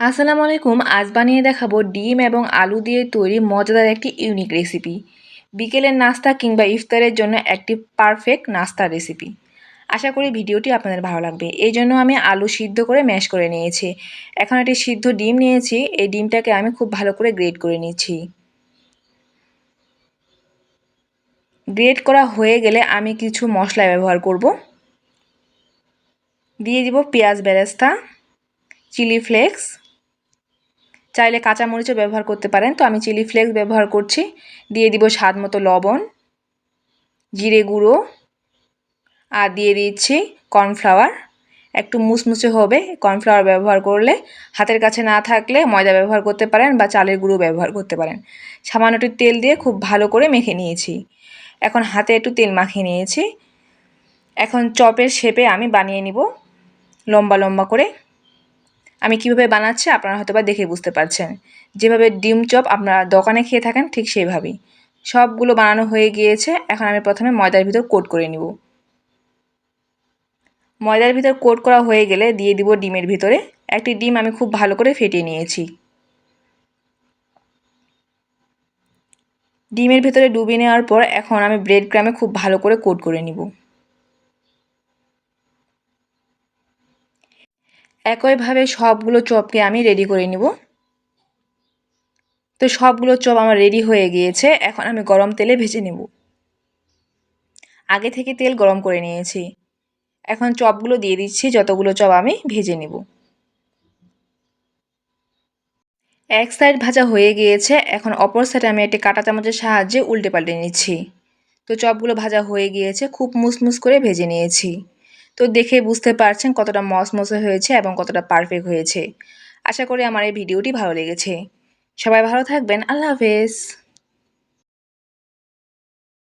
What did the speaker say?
আসসালামু আলাইকুম, আজ বানিয়ে দেখাবো ডিম এবং আলু দিয়ে তৈরি মজাদার একটি ইউনিক রেসিপি বিকেলের নাস্তা কিংবা ইফতারের জন্য একটি পারফেক্ট নাস্তার রেসিপি আশা করি ভিডিওটি আপনাদের ভালো লাগবে। এই জন্য আমি আলু সিদ্ধ করে ম্যাশ করে নিয়েছি। এখন একটি সিদ্ধ ডিম নিয়েছি। এই ডিমটাকে আমি খুব ভালো করে গ্রেড করে নিয়েছি গ্রেড করা হয়ে গেলে আমি কিছু মশলা ব্যবহার করব। দিয়ে দিব পেঁয়াজ বেরেস্তা চিলি ফ্লেক্স চাইলে কাঁচামরিচও ব্যবহার করতে পারেন। তো আমি চিলি ফ্লেক্স ব্যবহার করছি। দিয়ে দিব স্বাদ মতো লবণ, জিরে গুঁড়ো, আর দিয়ে দিচ্ছি কর্নফ্লাওয়ার। একটু মুসমুসে হবে, কর্নফ্লাওয়ার ব্যবহার করলে হাতের কাছে না থাকলে ময়দা ব্যবহার করতে পারেন বা চালের গুঁড়ো ব্যবহার করতে পারেন। সামান্য একটু তেল দিয়ে খুব ভালো করে মেখে নিয়েছি। এখন হাতে একটু তেল মাখিয়ে নিয়েছি। এখন চপের শেপে আমি বানিয়ে নিব লম্বা লম্বা করে। আমি কীভাবে বানাচ্ছি আপনারা হয়তো বা দেখে বুঝতে পারছেন। যেভাবে ডিম চপ আপনারা দোকানে খেয়ে থাকেন, ঠিক সেইভাবেই। সবগুলো বানানো হয়ে গিয়েছে, এখন আমি প্রথমে ময়দার ভিতর কোট করে নিব। ময়দার ভিতর কোট করা হয়ে গেলে দিয়ে দিব ডিমের ভিতরে। একটি ডিম আমি খুব ভালো করে ফেটিয়ে নিয়েছি। ডিমের ভিতরে ডুবিয়ে নেওয়ার পর এখন আমি ব্রেড ক্রামে খুব ভালো করে কোট করে নিব। একইভাবে সবগুলো চপকে আমি রেডি করে নিব। তো সবগুলো চপ আমার রেডি হয়ে গিয়েছে, এখন আমি গরম তেলে ভেজে নেব। আগে থেকে তেল গরম করে নিয়েছি। এখন চপগুলো দিয়ে দিচ্ছি, যতগুলো চপ আমি ভেজে নেব। এক সাইড ভাজা হয়ে গিয়েছে, এখন অপর সাইডে আমি একটি কাঁটা চামচের সাহায্যে উল্টে পাল্টে নিচ্ছি। তো চপগুলো ভাজা হয়ে গিয়েছে, খুব মুসমুস করে ভেজে নিয়েছি। তো দেখে বুঝতে পারছেন কতটা মসমসে হয়েছে এবং কতটা পারফেক্ট হয়েছে। আশা করি আমার এই ভিডিওটি ভালো লেগেছে। সবাই ভালো থাকবেন। আল্লাহ হাফেজ।